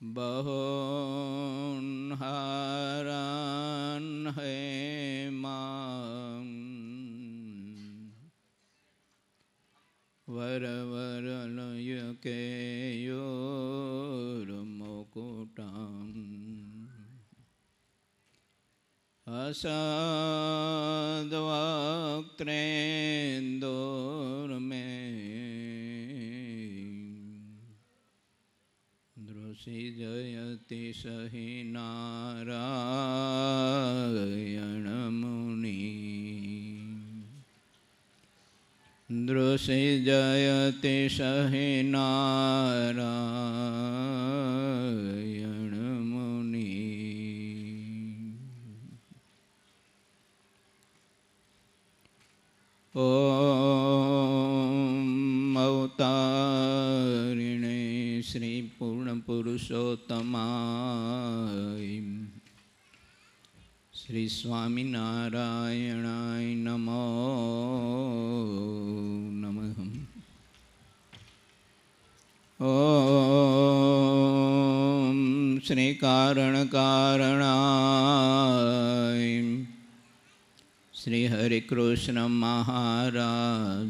bổn hà ran hê mang vara vara lo yu ke yu rumo cô tang asad vaktre दृशिजयति सहि नारायणमुनि दृशिजयति सहि नारायणमुनि પુરુષોત્તમાય. શ્રી સ્વામિનારાયણાય નમો નમઃ. ઓમ શ્રી કારણ કારણાય શ્રી હરિકૃષ્ણ મહારાજ.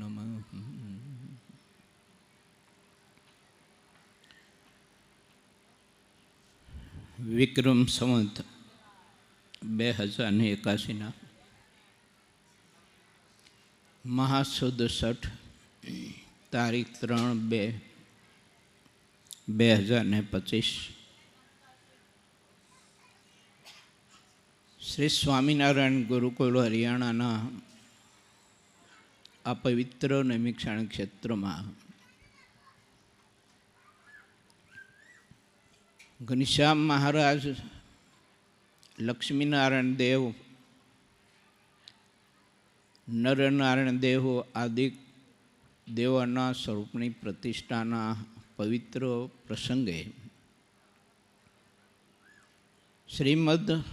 વિક્રમ સંવત, બે હજાર ને એકાશીના. મહાસુદ સઠ તારીખ ત્રણ બે બે હજાર ને પચીસ. શ્રી સ્વામિનારાયણ ગુરુકુળ હરિયાણાના આ પવિત્ર નૈમિક્ષાણ ક્ષેત્રમાં ઘનશ્યામ મહારાજ, લક્ષ્મીનારાયણ દેવ, નરનારાયણ દેવ આદિ દેવોના સ્વરૂપની પ્રતિષ્ઠાના પવિત્ર પ્રસંગે શ્રીમદ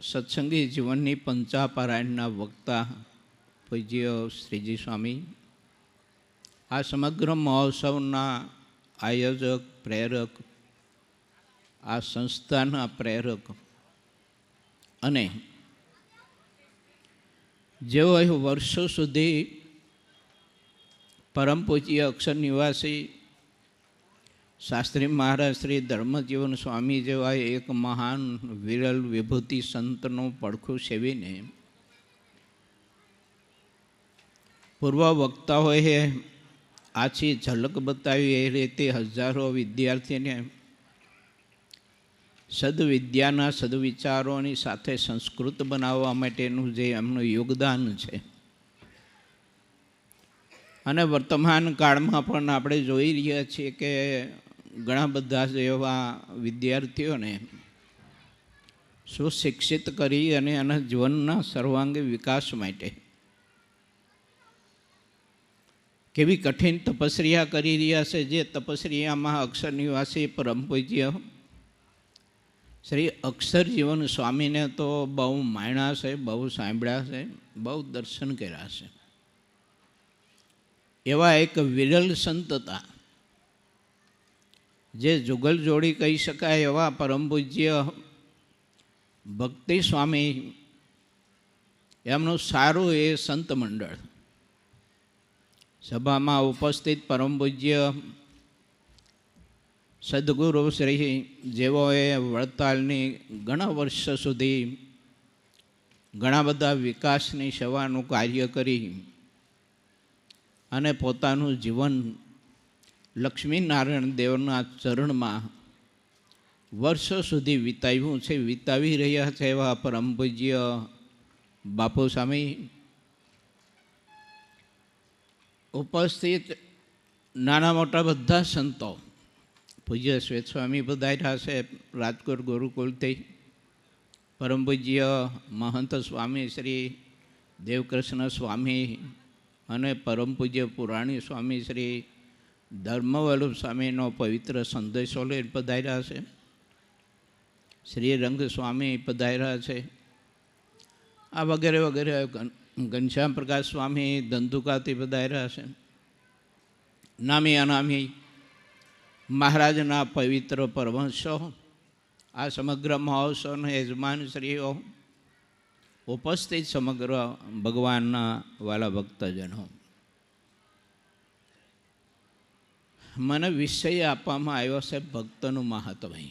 સત્સંગી જીવનની પંચાપારાયણના વક્તા પૂજ્ય શ્રીજી સ્વામી, આ સમગ્ર મહોત્સવના આયોજક, પ્રેરક આ સંસ્થાના પ્રેરક. અને જેઓ વર્ષો સુધી પરમ પૂજ્ય અક્ષર નિવાસી શાસ્ત્રી મહારાજ શ્રી ધર્મજીવન સ્વામી જેવા એક મહાન વિરલ વિભૂતિ સંતનું પડખું સેવીને પૂર્વ વક્તાઓએ આછી ઝલક બતાવી. એ રીતે હજારો વિદ્યાર્થીને સદવિદ્યાના સદવિચારોની સાથે સંસ્કૃત બનાવવા માટેનું જે એમનું યોગદાન છે. અને વર્તમાન કાળમાં પણ આપણે જોઈ રહ્યા છીએ કે ઘણા બધા એવા વિદ્યાર્થીઓને સુશિક્ષિત કરી અને એના જીવનના સર્વાંગી વિકાસ માટે કેવી કઠિન તપસ્યા કરી રહ્યા છે, જે તપસ્યામાં અક્ષર નિવાસી પરમ પૂજ્ય શ્રી અક્ષર જીવન સ્વામીને તો બહુ માણ્યા છે, બહુ સાંભળ્યા છે, બહુ દર્શન કર્યા છે. એવા એક વિરલ સંત હતા. જે જુગલ જોડી કહી શકાય એવા પરમ પૂજ્ય ભક્તિ સ્વામી. એમનું સારું એ સંત મંડળ. સભામાં ઉપસ્થિત પરમ પૂજ્ય સદગુરુ શ્રી જેઓએ વડતાલની ઘણા વર્ષ સુધી ઘણા બધા વિકાસની સેવાનું કાર્ય કરી અને પોતાનું જીવન લક્ષ્મીનારાયણ દેવના ચરણમાં વર્ષો સુધી વિતાવ્યું છે, વિતાવી રહ્યા છે એવા પરમ પૂજ્ય બાપુ સ્વામી ઉપસ્થિત નાના મોટા બધા સંતો પૂજ્ય શ્વેત સ્વામી પધાર્યા છે રાજકોટ ગુરુકુલથી પરમ પૂજ્ય મહંત સ્વામી શ્રી દેવકૃષ્ણ સ્વામી અને પરમ પૂજ્ય પુરાણી સ્વામી શ્રી ધર્મવલ્લભ સ્વામીનો પવિત્ર સંદેશો લઈને પધાર્યા છે શ્રી રંગ સ્વામી પધાર્યા છે આ વગેરે વગેરે ઘનશ્યામ પ્રકાશ સ્વામી, ધંધુકાથી પધાર્યા છે નામી અનામી મહારાજના પવિત્ર પરવંશો, આ સમગ્ર મહોત્સવના યજમાનશ્રીઓ ઉપસ્થિત સમગ્ર ભગવાનના વાલા ભક્તજનો. મને વિષય આપવામાં આવ્યો છે ભક્તનું મહાત્મય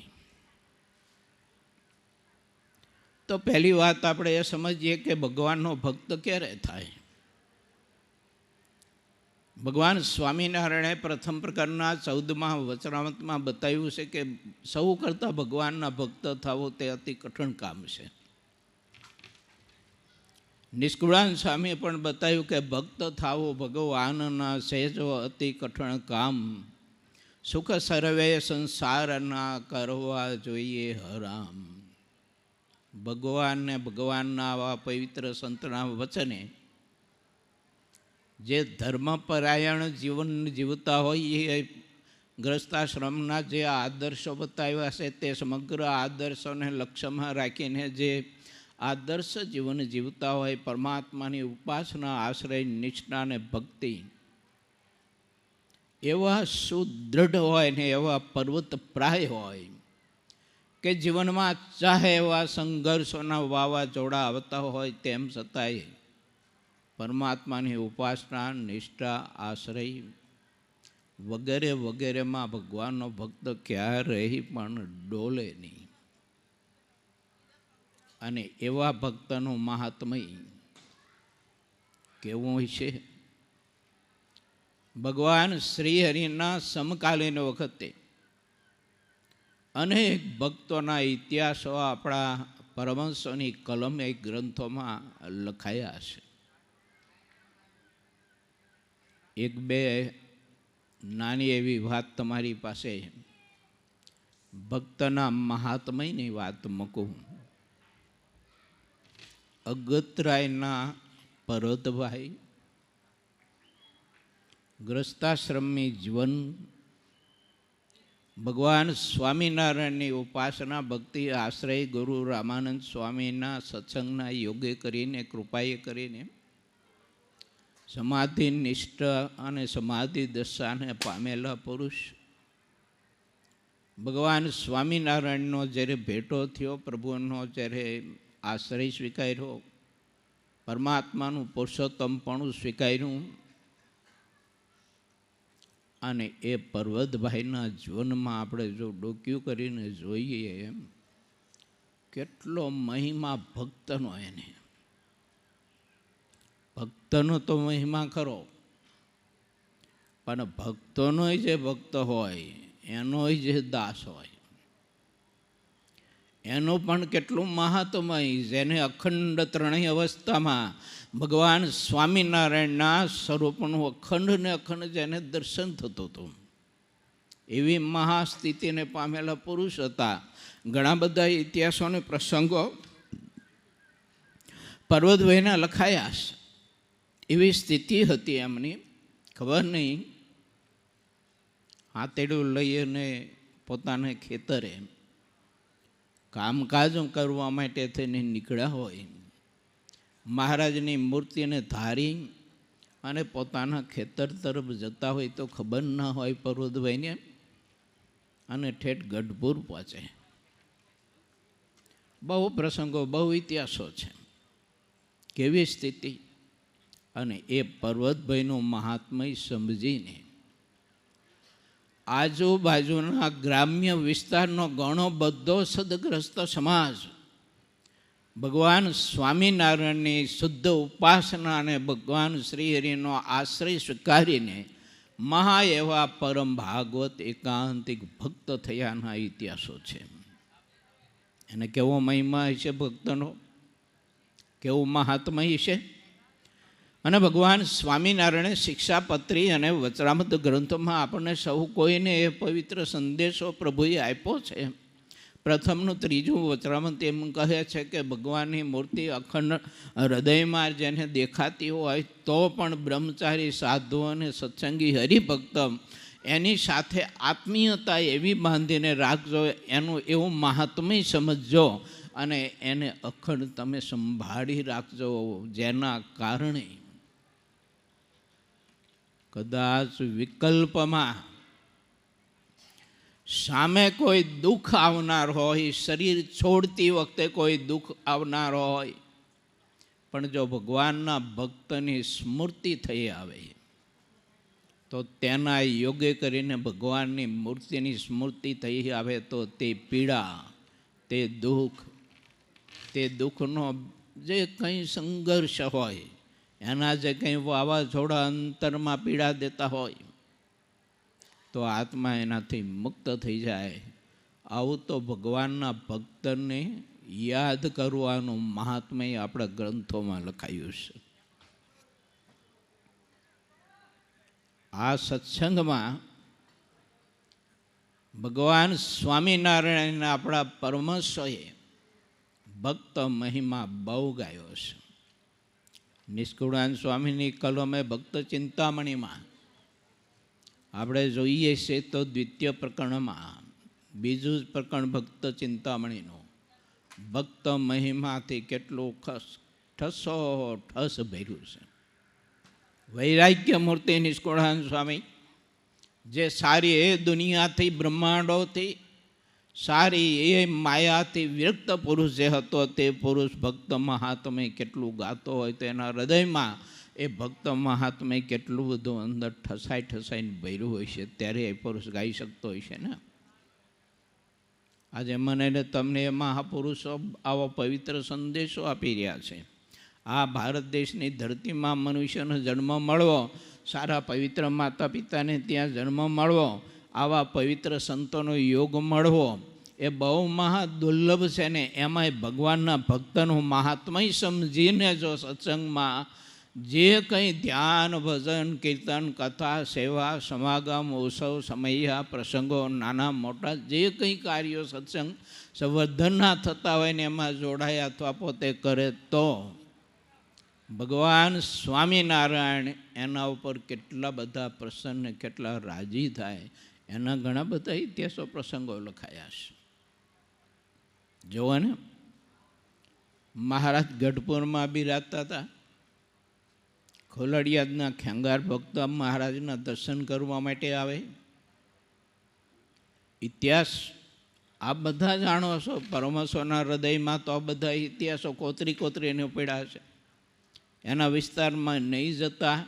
તો પહેલી વાત આપણે એ સમજીએ કે ભગવાનનો ભક્ત ક્યારે થાય? ભગવાન સ્વામિનારાયણે પ્રથમ પ્રકારના ચૌદમાં વચનામતમાં બતાવ્યું છે કે સૌ કરતાં ભગવાનના ભક્ત થવો તે અતિ કઠણ કામ છે. નિષ્કુળાન સ્વામીએ પણ બતાવ્યું કે ભક્ત થાવો ભગવાનના સહેજો અતિ કઠણ કામ. સુખ સર્વે સંસારના કરવા જોઈએ હરામ. ભગવાનને ભગવાનના આવા પવિત્ર સંતના વચને જે ધર્મપરાયણ જીવન જીવતા હોય એ ગ્રસ્તાશ્રમના જે આદર્શો બતાવ્યા છે તે સમગ્ર આદર્શોને લક્ષ્યમાં રાખીને જે આદર્શ જીવન જીવતા હોય પરમાત્માની ઉપાસના આશ્રય નિષ્ઠા અને ભક્તિ એવા સુદૃઢ હોય ને એવા પર્વત પ્રાય હોય કે જીવનમાં ચાહે એવા સંઘર્ષોના વાવાઝોડા આવતા હોય તેમ છતાંય પરમાત્માની ઉપાસના, નિષ્ઠા, આશ્રય વગેરે વગેરેમાં ભગવાનનો ભક્ત ક્યારેય પણ ડોલે નહીં. અને એવા ભક્તનું મહાત્મય કેવું હોય છે? ભગવાન શ્રીહરિના સમકાલીન વખતે અનેક ભક્તોના ઇતિહાસો આપણા પરમંશોની કલમ એક ગ્રંથોમાં લખાયા છે. એક બે નાની એવી વાત તમારી પાસે ભક્તના મહાત્મયની વાત મૂકું. અગતરાયના પર્વતભાઈ ગ્રસ્તાશ્રમની જીવન, ભગવાન સ્વામિનારાયણની ઉપાસના ભક્તિ આશ્રય ગુરુ રામાનંદ સ્વામીના સત્સંગના યોગે કરીને, કૃપાએ કરીને સમાધિ નિષ્ઠ અને સમાધિ દશાને પામેલા પુરુષ. ભગવાન સ્વામિનારાયણનો જ્યારે ભેટો થયો, પ્રભુનો જ્યારે આશ્રય સ્વીકાર્યો, પરમાત્માનું પુરુષોત્તમપણું સ્વીકાર્યું, અને એ પર્વતભાઈના જીવનમાં આપણે જો ડોક્યું કરીને જોઈએ એમ, કેટલો મહિમા ભક્તનો એને. ભક્તનો તો મહિમા ખરો. પણ ભક્તોનો જે ભક્ત હોય, એનો જે દાસ હોય, એનું પણ કેટલું મહાત્મય જેને અખંડ ત્રણેય અવસ્થામાં ભગવાન સ્વામિનારાયણના સ્વરૂપનું અખંડ ને અખંડ જેને દર્શન થતું હતું. એવી મહાસ્થિતિને પામેલા પુરુષ હતા. ઘણા બધા ઇતિહાસોને પ્રસંગો પર્વતભાઈના લખાયા છે એવી સ્થિતિ હતી એમની. ખબર નહીં. હાથેડું લઈને પોતાને ખેતરે કામકાજ કરવા માટે થઈને નીકળ્યા હોય મહારાજની મૂર્તિને ધારી અને પોતાના ખેતર તરફ જતા હોય તો ખબર ન હોય પર્વતભાઈને. અને ઠેઠ ગઢપુર પહોંચે. બહુ પ્રસંગો, બહુ ઇતિહાસો છે. કેવી સ્થિતિ? અને એ પર્વતભાઈનું મહાત્મય સમજીને આજુબાજુના ગ્રામ્ય વિસ્તારનો ઘણો બધો સદગ્રસ્ત સમાજ ભગવાન સ્વામિનારાયણની શુદ્ધ ઉપાસના અને ભગવાન શ્રીહરિનો આશ્રય સ્વીકારીને મહા એવા પરમ ભાગવત એકાંતિક ભક્ત થયાના ઇતિહાસો છે. એને કેવો મહિમા છે ભક્તનો? કેવું મહાત્મય છે અને ભગવાન સ્વામિનારાયણે શિક્ષાપત્રી અને વચરામત ગ્રંથોમાં આપણને સૌ કોઈને એ પવિત્ર સંદેશો પ્રભુએ આપ્યો છે. પ્રથમનું ત્રીજું વચરામત એમ કહે છે કે ભગવાનની મૂર્તિ અખંડ હૃદયમાં જેને દેખાતી હોય તો પણ બ્રહ્મચારી, સાધુ અને સત્સંગી હરિભક્ત એની સાથે આત્મીયતા એવી બાંધીને રાખજો, એનું એવું મહાત્મ્ય સમજજો અને એને અખંડ તમે સંભાળી રાખજો. જેના કારણે કદાચ વિકલ્પમાં સામે કોઈ દુઃખ આવનાર હોય, શરીર છોડતી વખતે કોઈ દુઃખ આવનાર હોય, પણ જો ભગવાનના ભક્તની સ્મૃતિ થઈ આવે, તો તેના યોગ્ય કરીને ભગવાનની મૂર્તિની સ્મૃતિ થઈ આવે તો તે પીડા, તે દુઃખ, તે દુઃખનો જે કંઈ સંઘર્ષ હોય એના જે કંઈ વાવાઝોડા અંતરમાં પીડા દેતા હોય, તો આત્મા એનાથી મુક્ત થઈ જાય. આવું તો ભગવાનના ભક્તને યાદ કરવાનું મહાત્મય આપણા ગ્રંથોમાં લખાયું છે. આ સત્સંગમાં ભગવાન સ્વામિનારાયણના આપણા પરમશોએ ભક્ત મહિમા બહુ ગાયો છે. નિષ્કુળાન સ્વામીની કલમે ભક્ત ચિંતામણીમાં. આપણે જોઈએ છે તો દ્વિતીય પ્રકરણમાં, બીજું જ પ્રકરણ ભક્ત ચિંતામણીનું. ભક્ત મહિમાથી કેટલું ખસ ઠસો ઠસ ભર્યું છે. વૈરાગ્ય મૂર્તિ નિષ્કુળાન સ્વામી, જે સારી એ દુનિયાથી બ્રહ્માંડોથી સારી એ માયાથી વિરક્ત પુરુષ જે હતો તે પુરુષ ભક્ત મહાત્મે કેટલું ગાતો હોય તો એના હૃદયમાં એ ભક્ત મહાત્મે કેટલું બધું અંદર ઠસાઈ ઠસાઈને ભર્યું હોય છે, ત્યારે એ પુરુષ ગાઈ શકતો હોય છે ને? આજે મને ને તમને એ મહાપુરુષો આવો પવિત્ર સંદેશો આપી રહ્યા છે. આ ભારત દેશની ધરતીમાં મનુષ્યનો જન્મ મળવો, સારા પવિત્ર માતા પિતાને ત્યાં જન્મ મળવો આવા પવિત્ર સંતોનો યોગ મળવો એ બહુ મહા દુર્લભ છે ને એમાંય ભગવાનના ભક્તનું મહાત્મય સમજીને જો સત્સંગમાં જે કંઈ ધ્યાન, ભજન, કીર્તન, કથા, સેવા, સમાગમ, ઉત્સવ, સમયા, પ્રસંગો, નાના મોટા જે કંઈ કાર્યો સત્સંગ સંવર્ધનના થતા હોય ને એમાં જોડાયા અથવા પોતે કરે તો ભગવાન સ્વામિનારાયણ એના ઉપર કેટલા બધા પ્રસન્ન, કેટલા રાજી થાય એના ઘણા બધા ઇતિહાસો પ્રસંગો લખાયા છે. જુઓ ને. મહારાજ ગઢપુરમાં બિરાજતા હતા. ખોલડિયાદના ખેંગાર ભક્ત મહારાજના દર્શન કરવા માટે આવે. ઇતિહાસ આ બધા જાણો છો. પરમસોના હૃદયમાં તો આ બધા ઇતિહાસો કોતરી કોતરીને પડ્યા છે. એના વિસ્તારમાં નહીં જતા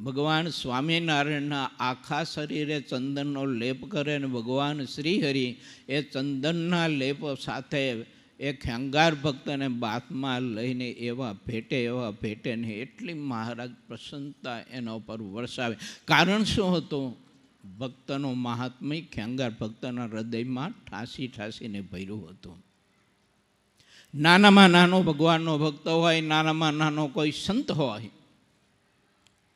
ભગવાન સ્વામિનારાયણના આખા શરીરે ચંદનનો લેપ કરે અને ભગવાન શ્રીહરિ એ ચંદનના લેપ સાથે એ ખેંગાર ભક્તને બાથમાં લઈને એવા ભેટે એવા ભેટે ને એટલી મહારાજ પ્રસન્નતા એના ઉપર વરસાવે. કારણ શું હતું? ભક્તનો મહાત્મય ખેંગાર ભક્તના હૃદયમાં ઠાંસી, ઠાંસીને ભર્યું હતું. નાનામાં નાનો ભગવાનનો ભક્ત હોય, નાનામાં નાનો કોઈ સંત હોય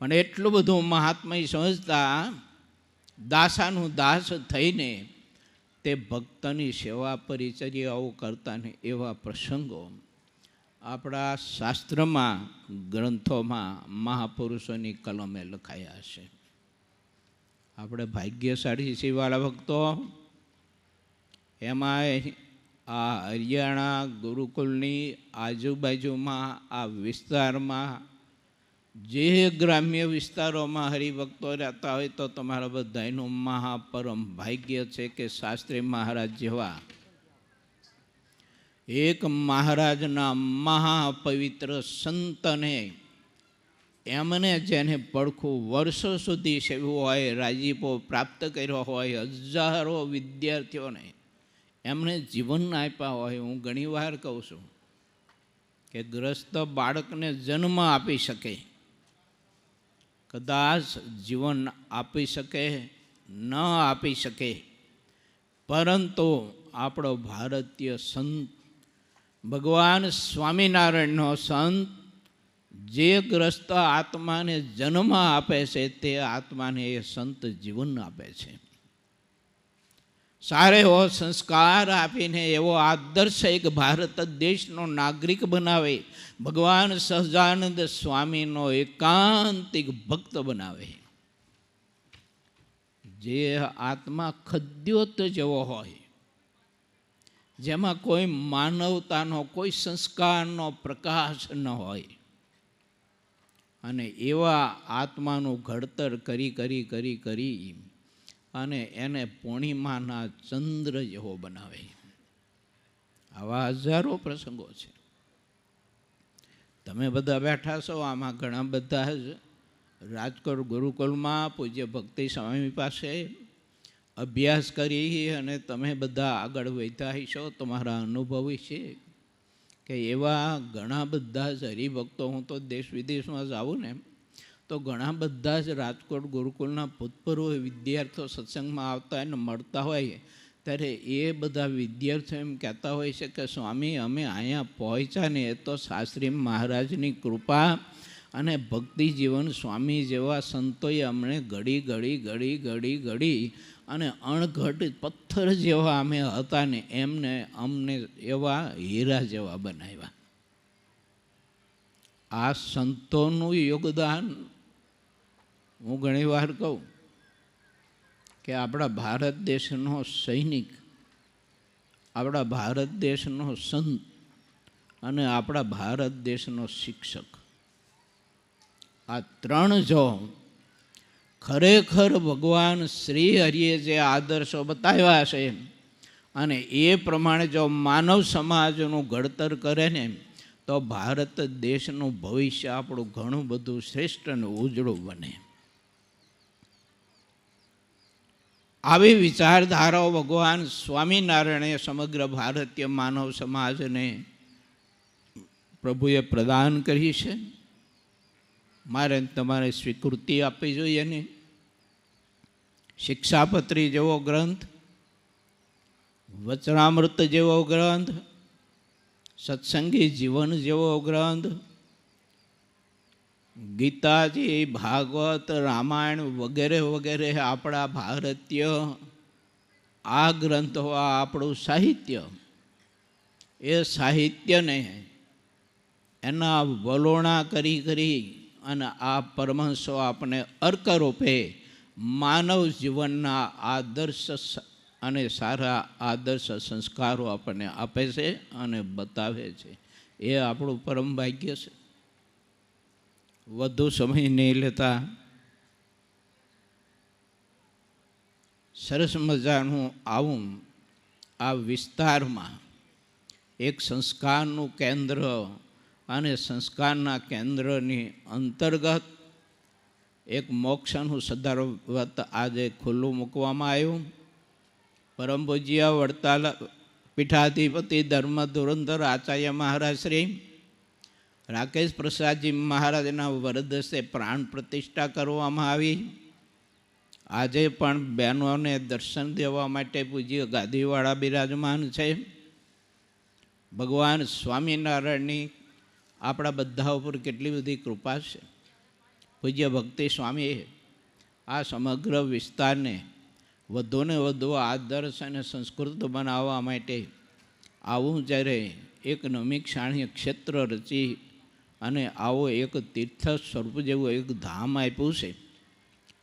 પણ એટલું બધું મહાત્મય સમજતા દાસાનું દાસ થઈને તે ભક્તની સેવા પરિચર્યાઓ કરતા ને એવા પ્રસંગો આપણા શાસ્ત્રમાં, ગ્રંથોમાં મહાપુરુષોની કલમે લખાયા છે. આપણે ભાગ્યશાળી શિવાળા ભક્તો એમાં આ હરિયાણા ગુરુકુલની આજુબાજુમાં, આ વિસ્તારમાં જે ગ્રામ્ય વિસ્તારોમાં હરિભક્તો રહેતા હોય તો તમારા બધાનું મહાપરમ ભાગ્ય છે કે શાસ્ત્રી મહારાજ જેવા. એક મહારાજના મહાપવિત્ર સંતને એમને જેને પડખું વર્ષો સુધી સેવ્યું હોય, રાજીપો પ્રાપ્ત કર્યો હોય, હજારો વિદ્યાર્થીઓને એમણે જીવન આપ્યા હોય, હું ઘણીવાર કહું છું કે ગ્રસ્ત બાળકને જન્મ આપી શકે. કદાચ જીવન આપી શકે, ન આપી શકે. પરંતુ આપણો ભારતીય સંત, ભગવાન સ્વામિનારાયણનો સંત, જે ગ્રસ્ત આત્માને જન્મ આપે છે, તે આત્માને એ સંત જીવન આપે છે. સારા એવો સંસ્કાર આપીને એવો આદર્શ એક ભારત દેશનો નાગરિક બનાવે. ભગવાન સહજાનંદ સ્વામીનો એકાંતિક ભક્ત બનાવે. જે આત્મા ખદ્યોત જેવો હોય. જેમાં કોઈ માનવતાનો, કોઈ સંસ્કારનો પ્રકાશ ન હોય. અને એવા આત્માનું ઘડતર કરી કરી કરી કરી અને એને પૂર્ણિમાના ચંદ્ર જેવો બનાવે. આવા હજારો પ્રસંગો છે. તમે બધા બેઠા છો, આમાં ઘણા બધા જ રાજકોટ ગુરુકુલમાં પૂજ્ય ભક્તિ સ્વામી પાસે અભ્યાસ કરી અને તમે બધા આગળ વધ્યા હશો. તમારા અનુભવ છે કે એવા ઘણા બધા જ હરિભક્તો, હું તો દેશ વિદેશમાં જાઉં ને તો ઘણા બધા જ રાજકોટ ગુરુકુલના ભૂતપૂર્વ વિદ્યાર્થીઓ સત્સંગમાં આવતા અને મળતા હોય ત્યારે એ બધા વિદ્યાર્થીઓ એમ કહેતા હોય છે કે, સ્વામી, અમે અહીંયા પહોંચ્યા ને એ તો શાસ્ત્રી મહારાજની કૃપા અને ભક્તિ જીવન સ્વામી જેવા સંતોએ અમને ઘડી ઘડી ઘડી ઘડી ઘડી અને અણઘટ પથ્થર જેવા અમે હતા ને એમને, અમને એવા હીરા જેવા બનાવ્યા. આ સંતોનું યોગદાન હું ઘણીવાર કહું કે આપણા ભારત દેશનો સૈનિક, આપણા ભારત દેશનો સંત અને આપણા ભારત દેશનો શિક્ષક. આ ત્રણ જો ખરેખર ભગવાન શ્રી હરિએ જે આદર્શો બતાવ્યા છે અને એ પ્રમાણે જો માનવ સમાજનું ઘડતર કરે ને, તો ભારત દેશનું ભવિષ્ય આપણું ઘણું બધું શ્રેષ્ઠ અને ઉજળું બને. આવી વિચારધારાઓ ભગવાન સ્વામિનારાયણે સમગ્ર ભારતીય માનવ સમાજને પ્રભુએ પ્રદાન કરી છે. મારે તમારે સ્વીકૃતિ આપવી જોઈએ ને. શિક્ષાપત્રી જેવો ગ્રંથ, વચનામૃત જેવો ગ્રંથ, સત્સંગી જીવન જેવો ગ્રંથ ગીતાજી, ભાગવત, રામાયણ વગેરે વગેરે આપણા ભારતીય આ ગ્રંથો આપણું સાહિત્ય. એ સાહિત્યને એના વલોણા કરી કરી અને આ પરમહંસો આપણે અર્કરૂપે માનવ જીવનના આદર્શ અને સારા આદર્શ સંસ્કારો આપણને આપે છે અને બતાવે છે. એ આપણું પરમ ભાગ્ય છે. વધુ સમય નહીં લેતા સરસ મજાનું આવું આ વિસ્તારમાં એક સંસ્કારનું કેન્દ્ર અને સંસ્કારના કેન્દ્રની અંતર્ગત એક મોક્ષનું સદારવત આજે ખુલ્લું મૂકવામાં આવ્યું. પરમ પૂજ્ય વડતાલ પીઠાધિપતિ ધર્મ ધુરંધર આચાર્ય મહારાજ શ્રી રાકેશ પ્રસાદજી મહારાજના વરદસે પ્રાણ પ્રતિષ્ઠા કરવામાં આવી. આજે પણ બહેનોને દર્શન દેવા માટે પૂજ્ય ગાદીવાળા બિરાજમાન છે. ભગવાન સ્વામિનારાયણની આપણા બધા ઉપર કેટલી બધી કૃપા છે. પૂજ્ય ભક્તિ સ્વામીએ આ સમગ્ર વિસ્તારને વધુને વધુ આદર્શ અને સંસ્કૃત બનાવવા માટે આવું જ્યારે એક નમીક્ષાણીય ક્ષેત્ર રચી અને આવો એક તીર્થ સ્વરૂપ જેવું એક ધામ આપ્યું છે.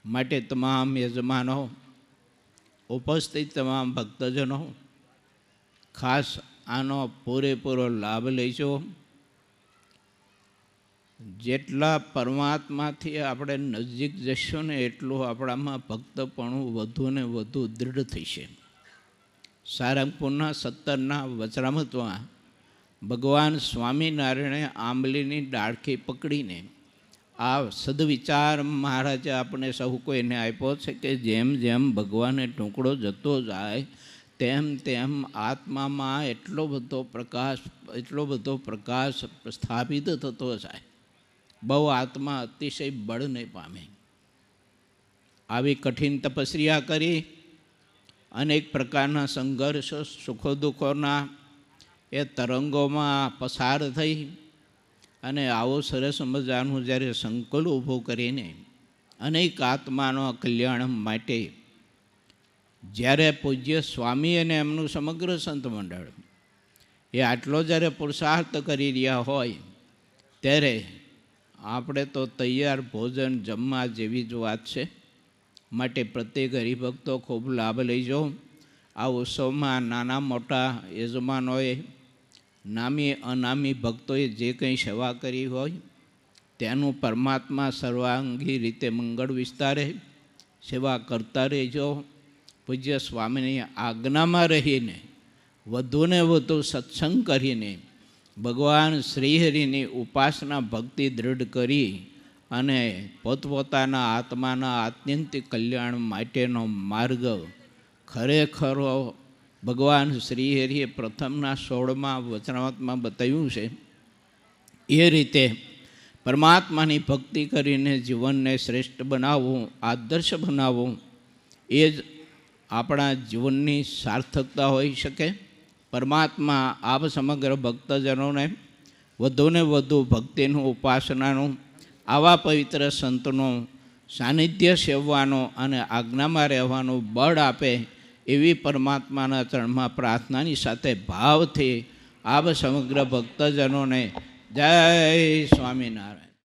માટે તમામ યજમાનો, ઉપસ્થિત તમામ ભક્તજનો, ખાસ આનો પૂરેપૂરો લાભ લેજો. જેટલા પરમાત્માથી આપણે નજીક જઈશું ને એટલું આપણામાં ભક્તપણું વધુ ને વધુ દૃઢ થશે. સારંગપુરના સત્તરના વચરામતમાં ભગવાન સ્વામિનારાયણે આંબલીની ડાળખી પકડીને આ સદવિચાર મહારાજે આપણે સૌ કોઈને આપ્યો છે કે જેમ જેમ ભગવાને ટુકડો જતો જાય, તેમ તેમ આત્મામાં એટલો બધો પ્રકાશ, એટલો બધો પ્રકાશ સ્થાપિત થતો જાય. બહુ આત્મા અતિશય બળ નહીં પામે. આવી કઠિન તપસ્યા કરી, અનેક પ્રકારના સંઘર્ષ, સુખો દુઃખોના એ તરંગોમાં પસાર થઈ અને આવો સરસ મજાનું જ્યારે સંકુલ ઊભો કરીને અનેક આત્માનો કલ્યાણ માટે જ્યારે પૂજ્ય સ્વામી અને એમનું સમગ્ર સંત મંડળ એ આટલો જ્યારે પુરુષાર્થ કરી રહ્યા હોય ત્યારે આપણે તો તૈયાર ભોજન જમવા જેવી જ વાત છે. માટે પ્રત્યેક હરિભક્તો ખૂબ લાભ લઈજો. આ ઉત્સવમાં નાના મોટા યજમાનોએ, નામી અનામી ભક્તોએ જે કંઈ સેવા કરી હોય, તેનું પરમાત્મા સર્વાંગી રીતે મંગળ વિસ્તારે સેવા કરતા રહેજો. પૂજ્ય સ્વામીની આજ્ઞામાં રહીને, વધુને વધુ સત્સંગ કરીને, ભગવાન શ્રીહરિની ઉપાસના ભક્તિ દૃઢ કરી અને પોતપોતાના આત્માના આત્યંતિક કલ્યાણ માટેનો માર્ગ ખરેખરો ભગવાન શ્રીહરિએ પ્રથમના સોળમાં વચનાવતમાં બતાવ્યું છે, એ રીતે પરમાત્માની ભક્તિ કરીને જીવનને શ્રેષ્ઠ બનાવવું, આદર્શ બનાવવું, એ જ આપણા જીવનની સાર્થકતા હોઈ શકે. પરમાત્મા આપ સમગ્ર ભક્તજનોને વધુને વધુ ભક્તિનું, ઉપાસનાનું, આવા પવિત્ર સંતનું સાનિધ્ય સેવવાનો અને આજ્ઞામાં રહેવાનું બળ આપે એવી પરમાત્માના ચરણમાં પ્રાર્થનાની સાથે ભાવથી આપ સમગ્ર ભક્તજનોને જય સ્વામિનારાયણ.